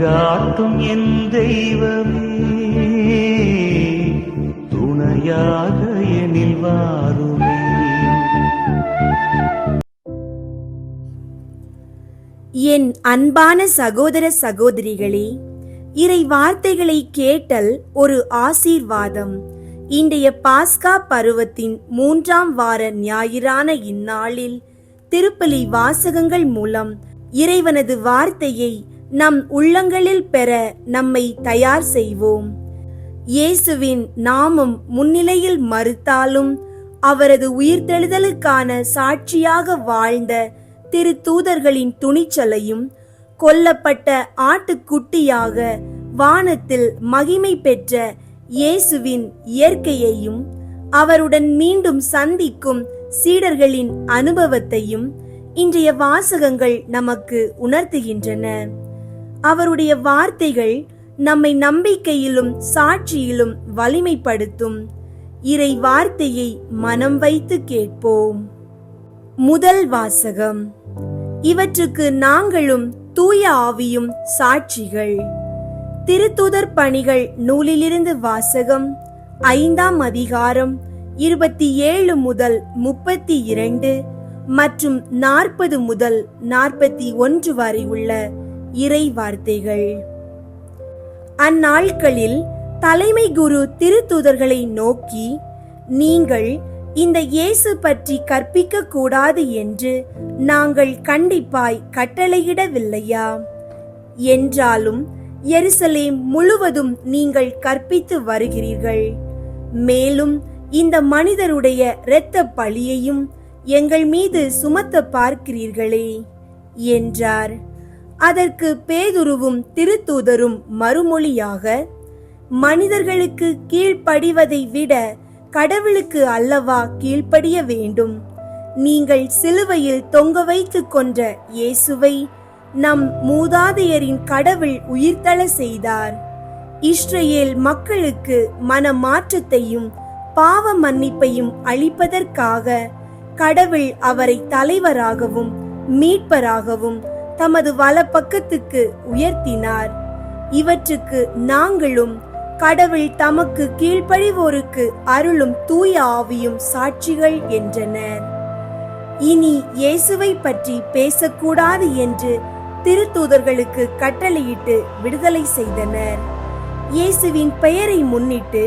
வழிகாட்டும் என் தெய்வமே துணையாக எனில் வாருமே. என் அன்பான சகோதர சகோதரிகளே இறை வார்த்தைகளை கேட்டல் ஒரு ஆசீர்வாதம். இன்றைய பாஸ்கா பருவத்தின் மூன்றாம் வார ஞாயிறான இந்நாளில் திருப்பலி வாசகங்கள் மூலம் இறைவனது வார்த்தையை நம் உள்ளங்களில் பெற நம்மை தயார் செய்வோம். இயேசுவின் நாமம் முன்னிலையில் மறுத்தாலும் அவரது உயிர்த்தெழுதலுக்கான சாட்சியாக வாழ்ந்த திரு தூதர்களின் துணிச்சலையும் கொல்லப்பட்ட ஆட்டுக்குட்டியாக வானத்தில் மகிமை பெற்ற இயேசுவின் இயற்கையையும் அவருடன் மீண்டும் சந்திக்கும் சீடர்களின் அனுபவத்தையும் இன்றைய வாசகங்கள் நமக்கு உணர்த்துகின்றன. அவருடைய வார்த்தைகள் நம்மை நம்பிக்கையிலும் சாட்சியிலும் வலிமைப்படுத்தும். இறை வார்த்தையை மனம் வைத்து கேட்போம். முதல் வாசகம். இவற்றுக்கு நாங்களும் தூய ஆவியும் சாட்சிகள். திருத்துதர் பணிகள் நூலிலிருந்து வாசகம். ஐந்தாம் அதிகாரம் இருபத்தி ஏழு முதல் முப்பத்தி இரண்டு மற்றும் நாற்பது முதல் நாற்பத்தி ஒன்று வரை உள்ள இறை வார்த்தைகள். அந்நாட்களில் தலைமை குரு திருத்தூதர்களை நோக்கி நீங்கள் இந்த இயேசு பற்றி கற்பிக்க கூடாது என்று நாங்கள் கண்டிப்பாய் கட்டளையிடவில்லையா? என்றாலும் எருசலேம் முழுவதும் நீங்கள் கற்பித்து வருகிறீர்கள். மேலும் இந்த மனிதருடைய இரத்த பழியையும் எங்கள் மீது சுமத்த பார்க்கிறீர்களே என்றார். அதற்கு பேதுருவும் திருத்தூதரும் மறுமொழியாக மனிதர்களுக்கு கீழ்ப்படிவதை விட கடவுளுக்கு அல்லவா கீழ்ப்படிய வேண்டும்? நீங்கள் சிலுவையில் தொங்க வைத்துக் கொன்ற இயேசுவை நம் மூதாதையரின் கடவுள் உயிர்த்தள செய்தார். இஸ்ரேல் மக்களுக்கு மனமாற்றத்தையும் பாவ மன்னிப்பையும் அளிப்பதற்காக கடவுள் அவரை தலைவராகவும் மீட்பராகவும் தமது வலப்பக்கத்துக்கு உயர்த்தினார். இவற்றுக்கு நாங்களும் கடவுள் தமக்கு கீழ்ப்படிவோருக்கு அருளும் தூய ஆவியும் சாட்சிகள் என்றனர் இனி இயேசுவை பற்றி பேசக்கூடாது என்று திருத்தூதர்களுக்கு கட்டளையிட்டு விடுதலை செய்தனர். இயேசுவின் பெயரை முன்னிட்டு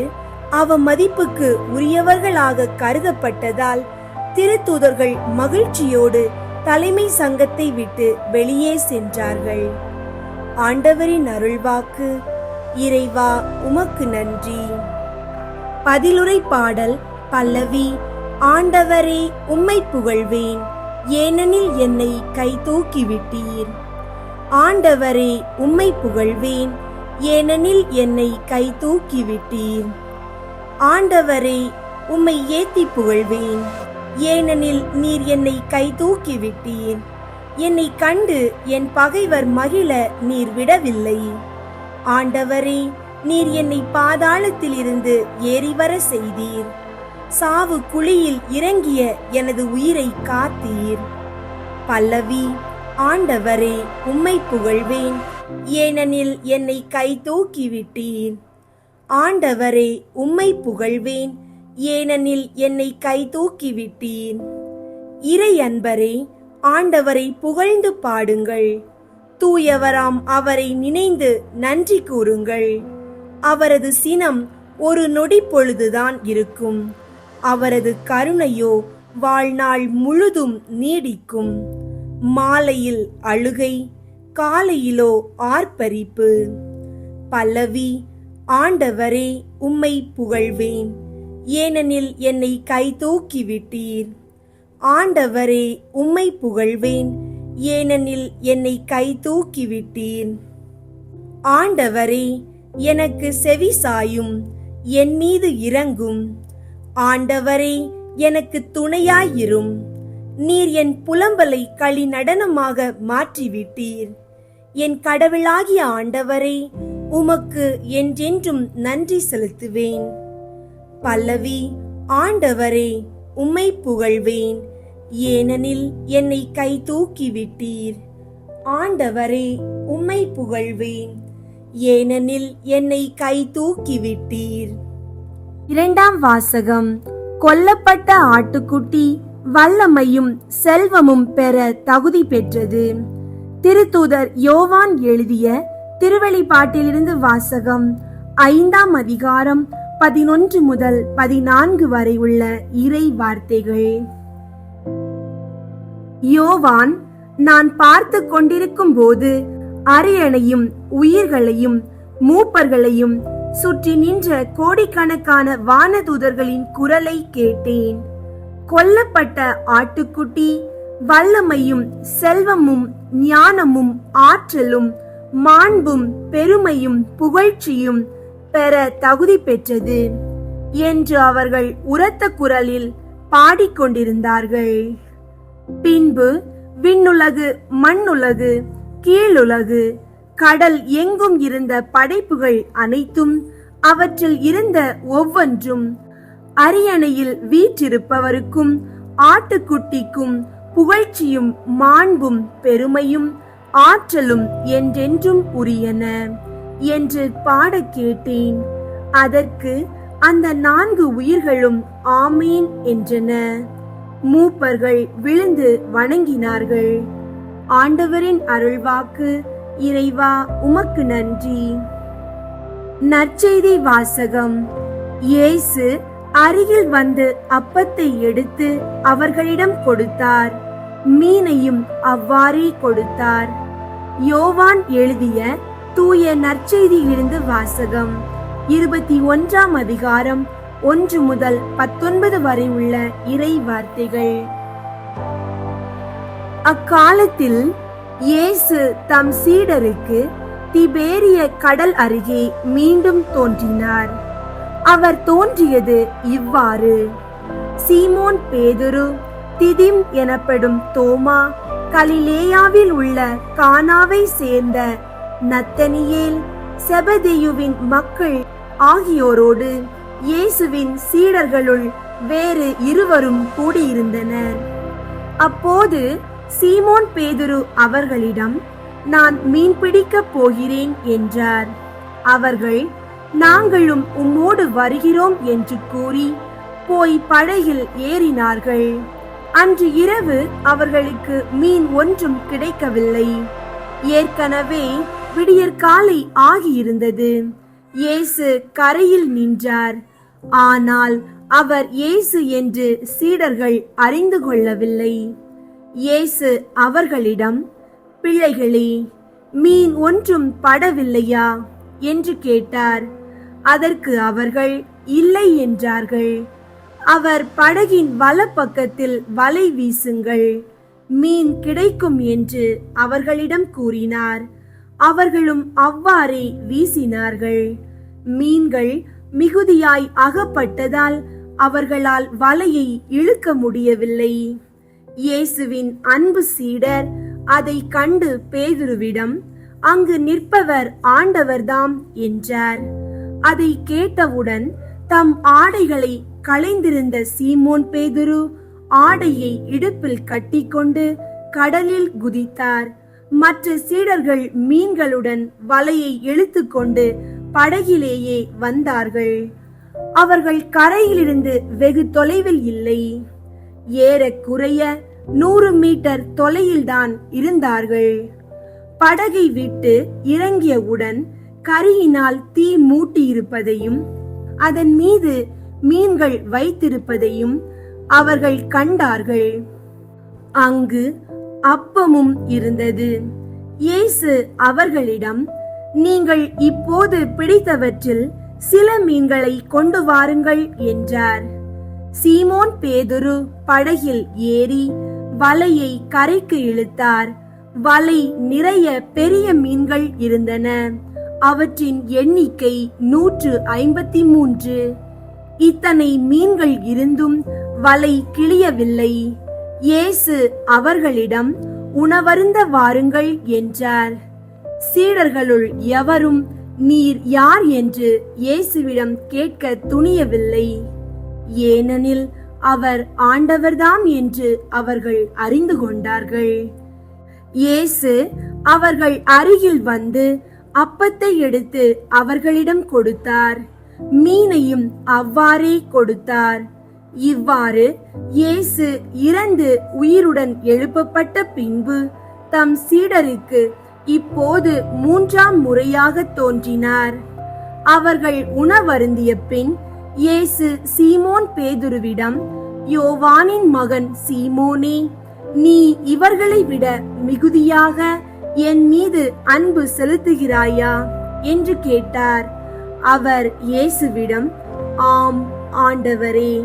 அவ மதிப்புக்கு உரியவர்களாக கருதப்பட்டதால் திருத்தூதர்கள் மகிழ்ச்சியோடு தலைமை சங்கத்தை விட்டு வெளியே சென்றார்கள். ஆண்டவரின் அருள்வாக்கு இறைவா உமக்கு நன்றி. பதிலுரை பாடல் பல்லவி ஆண்டவரே உம்மை புகழ்வேன். ஏனெனில் என்னை கை தூக்கி விட்டீர். ஆண்டவரே உம்மை புகழ்வேன். ஏனெனில் என்னை கை தூக்கி விட்டீர். ஆண்டவரே உம்மை ஏத்தி புகழ்வேன். ஏனெனில் நீர் என்னை கை தூக்கி விட்டீர் என்னை கண்டு என் பகைவர் மகிழ நீர் விடவில்லை. ஆண்டவரே நீர் என்னை பாதாளத்திலிருந்து ஏறிவர செய்தீர். சாவு குழியில் இறங்கிய எனது உயிரை காத்தீர். பல்லவி ஆண்டவரே உம்மை புகழ்வேன். ஏனெனில் என்னை கை தூக்கி விட்டீர் ஆண்டவரே உம்மை புகழ்வேன். ஏனெனில் என்னை கை தூக்கி விட்டீர் இறை அன்பரே ஆண்டவரை புகழ்ந்து பாடுங்கள். தூயவராம் அவரை நினைந்து நன்றி கூறுங்கள். அவரது சினம் ஒரு நொடி பொழுதுதான் இருக்கும். அவரது கருணையோ வாழ்நாள் முழுதும் நீடிக்கும். மாலையில் அழுகை காலையிலோ ஆர்ப்பரிப்பு. பல்லவி ஆண்டவரே உம்மை புகழ்வேன். ஏனெனில் என்னை கை தூக்கி விட்டீர். ஆண்டவரே உம்மை புகழ்வேன். ஏனெனில் என்னை கை தூக்கி விட்டீர். ஆண்டவரே எனக்கு செவி சாயும். என் மீது இறங்கும். ஆண்டவரே எனக்கு துணையாயிரும். நீர் என் புலம்பலை களி நடனமாக மாற்றிவிட்டீர். என் கடவுளாகிய ஆண்டவரே உமக்கு என்றென்றும் நன்றி செலுத்துவேன். பல்லவி ஆண்டவரே உம்மை புகழ்வேன். ஏனெனில் என்னை கை தூக்கி விட்டீர் ஆண்டவரே உம்மை புகழ்வேன். ஏனெனில் என்னை கை தூக்கி விட்டீர் இரண்டாம் வாசகம். கொல்லப்பட்ட ஆட்டுக்குட்டி வல்லமையும் செல்வமும் பெற தகுதி பெற்றது. திருத்தூதர் யோவான் எழுதிய திருவெளிப்பாட்டிலிருந்து வாசகம் ஐந்தாம் அதிகாரம் பதினொன்று முதல் பதினான்கு வரை உள்ள இறை வார்த்தைகள். யோவான் நான் பார்த்து கொண்டிருக்கும் போது அரியணையும் உயிர்களையும் மூப்பர்களையும் சுற்றி நின்ற கோடிக்கணக்கான வானதூதர்களின் குரலை கேட்டேன். கொல்லப்பட்ட ஆட்டுக்குட்டி வல்லமையும் செல்வமும் ஞானமும் ஆற்றலும் மாண்பும் பெருமையும் புகழ்ச்சியும் பெற தகுதி பெற்றது என்று அவர்கள் உரத்த குரலில் பாடிக்கொண்டிருந்தார்கள். பின்பு விண்ணுலகு மண்ணுலகு கீழுலகு கடல் எங்கும் இருந்த படைப்புகள் அனைத்தும் அவற்றில் இருந்த ஒவ்வொன்றும் அரியணையில் வீற்றிருப்பவருக்கும் ஆட்டுக்குட்டிக்கும் புகழ்ச்சியும் மாண்பும் பெருமையும் ஆற்றலும் என்றென்றும் உரியன. என்று பாடக் கேட்டேன். அதற்கு அந்த நான்கு உயிர்களும் ஆமீன் என்றன. மூப்பர்கள் விழுந்து வணங்கினார்கள். ஆண்டவரின் அருள்வாக்கு இறைவா உமக்கு நன்றி. நற்செய்தி வாசகம். இயேசு அருகில் வந்து அப்பத்தை எடுத்து அவர்களிடம் கொடுத்தார். மீனையும் அவ்வாறே கொடுத்தார். யோவான் எழுதிய தூய நற்செய்தியிலிருந்து வாசகம். இருபத்தி ஒன்றாம் அதிகாரம் ஒன்று முதல் பத்தொன்பது வரை உள்ள இறை வார்த்தைகள். அக்காலத்தில் இயேசு தம் சீடருக்கு திபேரிய கடல் அருகே மீண்டும் தோன்றினார். அவர் தோன்றியது இவ்வாறு. சீமோன் பேதுரு திதிம் எனப்படும் தோமா கலிலேயாவில் உள்ள கானாவை சேர்ந்த நத்தனியேல் செபதேயுவின் மக்கள் ஆகியோரோடு இயேசுவின் சீடர்களுள் வேறு இருவரும் கூடியிருந்தனர். அப்போது சீமோன் பேதுரு அவர்களிடம் நான் மீன் பிடிக்கப் போகிறேன் என்றார். அவர்கள் நாங்களும் உம்மோடு வருகிறோம் என்று கூறி போய் படகில் ஏறினார்கள். அன்று இரவு அவர்களுக்கு மீன் ஒன்றும் கிடைக்கவில்லை. ஏற்கனவே விடியற்காலை ஆகியிருந்தது. இயேசு கரையில் நின்றார். ஆனால் அவர் இயேசு என்று சீடர்கள் அறிந்து கொள்ளவில்லை. இயேசு அவர்களிடம் பிள்ளைகளே மீன் ஒன்றும் படவில்லையா? என்று கேட்டார். அதற்கு அவர்கள் இல்லை என்றார்கள். அவர் படகின் வலப்பக்கத்தில் வலை வீசுங்கள். மீன் கிடைக்கும் என்று அவர்களிடம் கூறினார். அவர்களும் அவ்வாறே வீசினார்கள். மீன்கள் மிகுதியாய் அகப்பட்டதால் அவர்களால் வலையை இழுக்க முடியவில்லை. இயேசுவின் அன்பு சீடர் அதை கண்டு பேதுருவிடம் அங்கு நிற்பவர் ஆண்டவர்தாம் என்றார். அதை கேட்டவுடன் தம் ஆடைகளை களைந்திருந்த சீமோன் பேதுரு ஆடையை இடுப்பில் கட்டிக்கொண்டு கடலில் குதித்தார். மற்ற சீடர்கள் மீன்களுடன் வலையை இழுத்துக்கொண்டு படகிலேயே வந்தார்கள். அவர்கள் கரையிலிருந்து வெகு தொலைவில் இல்லை. ஏறக்குறைய நூறு மீட்டர் தொலையில்தான் இருந்தார்கள். படகை விட்டு இறங்கியவுடன் கரியினால் தீ மூட்டியிருப்பதையும் அதன் மீது மீன்கள் வைத்திருப்பதையும் அவர்கள் கண்டார்கள். அங்கு அப்பமும் இருந்தது. இயேசு அவர்களிடம் நீங்கள் இப்போது பிடித்தவற்றில் சில மீன்களை கொண்டு வாருங்கள் என்றார். சீமோன் பேதுரு படகில் ஏறி வலையை கரைக்கு இழுத்தார். வலை நிறைய பெரிய மீன்கள் இருந்தன. அவற்றின் எண்ணிக்கை நூற்று ஐம்பத்தி மூன்று இத்தனை மீன்கள் இருந்தும் வலை கிளியவில்லை இயேசு அவர்களிடம் உணவருந்த வாருங்கள் என்றார். சீடர்களுள் எவரும் நீர் யார் என்று இயேசுவிடம் கேட்க துணியவில்லை. ஏனெனில் அவர் ஆண்டவர்தாம் என்று அவர்கள் அறிந்து கொண்டார்கள். இயேசு அவர்கள் அருகில் வந்து அப்பத்தை எடுத்து அவர்களிடம் கொடுத்தார். மீனையும் அவ்வாறே கொடுத்தார். இவ்வாறு இயேசு இறந்து உயிருடன் எழுப்பப்பட்ட பின்பு தம் சீடருக்கு இப்போது மூன்றாம் முறையாக தோன்றினார். அவர்கள் உணவருந்திய பின் இயேசு சீமோன் பேதுருவிடம் யோவானின் மகன் சீமோனே நீ இவர்களை விட மிகுதியாக என் மீது அன்பு செலுத்துகிறாயா? என்று கேட்டார். அவர் இயேசுவிடம் ஆம் ஆண்டவரே.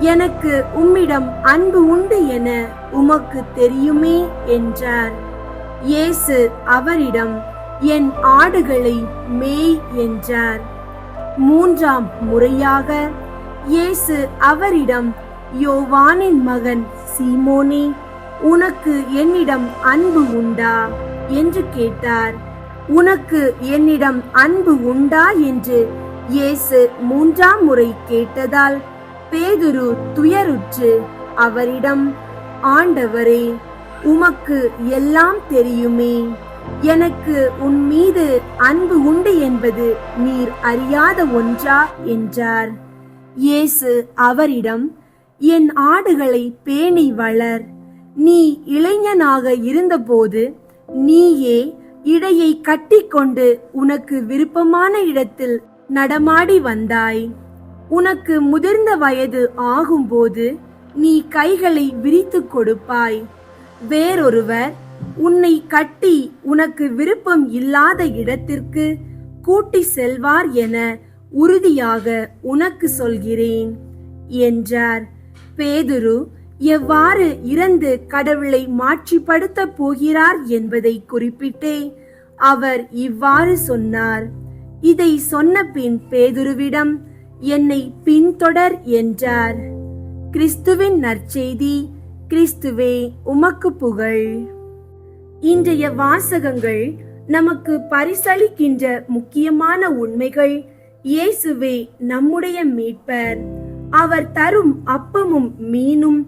எனக்கு உம்மிடம் அன்பு உண்டு என உமக்கு தெரியுமே என்றார். இயேசு அவரிடம் என் ஆடுகளை மேய் என்றார். மூன்றாம் முறையாக இயேசு அவரிடம் யோவானின் மகன் சீமோனே உனக்கு என்னிடம் அன்பு உண்டா? என்று கேட்டார். உனக்கு என்னிடம் அன்பு உண்டா? என்று இயேசு மூன்றாம் முறை கேட்டதால் பேதுரு துயருற்று அவரிடம் ஆண்டவரே உமக்கு எல்லாம் தெரியுமே. எனக்கு உன் மீது அன்பு உண்டு என்பது நீர் அறியாத ஒன்றா? என்றார். இயேசு அவரிடம் என் ஆடுகளை பேணி வளர். நீ இளைஞனாக இருந்தபோது நீயே இடையை கட்டிக்கொண்டு உனக்கு விருப்பமான இடத்தில் நடமாடி வந்தாய். உனக்கு முதிர்ந்த வயது ஆகும்போது நீ கைகளை விரித்து கொடுப்பாய். வேறொருவர் உன்னை கட்டி உனக்கு விருப்பம் இல்லாத இடத்திற்கு கூட்டி செல்வார் என உறுதியாக உனக்கு சொல்கிறேன் என்றார். பேதுரு எவ்வாறு இறந்து கடவுளை மாற்றிப்படுத்த போகிறார் என்பதை குறிப்பிட்டே அவர் இவ்வாறு சொன்னார். இதை சொன்ன பின் பேதுருவிடம் என்னை பின்தொடர் என்றார். கிறிஸ்துவின் நற்செய்தி கிறிஸ்துவே உமக்கு புகழ். இன்றைய வாசகங்கள் நமக்கு பரிசளிக்கின்ற முக்கியமான உண்மைகள் இயேசுவே நம்முடைய மீட்பர். அவர் தரும் அப்பமும் மீனும்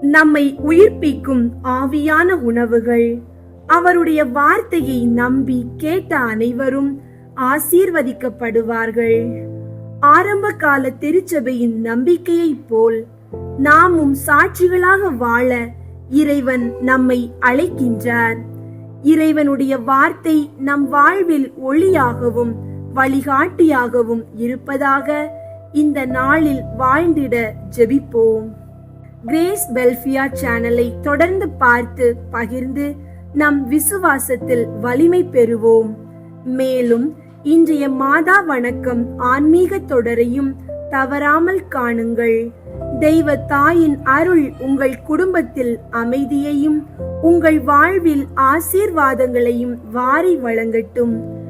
நம்மை உயிர்ப்பிக்கும் ஆவியான உணவுகள். அவருடைய வார்த்தையை நம்பி கேட்ட அனைவரும் ஆசீர்வதிக்கப்படுவார்கள். ஆரம்ப கால திருச்சபையின் நம்பிக்கையைப் போல் நாமும் சாட்சிகளாக வாழ இறைவன் நம்மை அழைக்கின்றார். இறைவனுடைய வார்த்தை நம் வாழ்வில் ஒளியாகவும் வழிகாட்டியாகவும் இருப்பதாக இந்த நாளில் வாழ்ந்திட ஜெபிப்போம். கிரேஸ் பெல்ஃபியா சேனலை தொடர்ந்து பார்த்து பகிர்ந்து நம் விசுவாசத்தில் வலிமை பெறுவோம். மேலும் இன்றைய மாதா வணக்கம் ஆன்மீக தொடரையும் தவறாமல் காணுங்கள். தெய்வ தாயின் அருள் உங்கள் குடும்பத்தில் அமைதியையும் உங்கள் வாழ்வில் ஆசீர்வாதங்களையும் வாரி வழங்கட்டும்.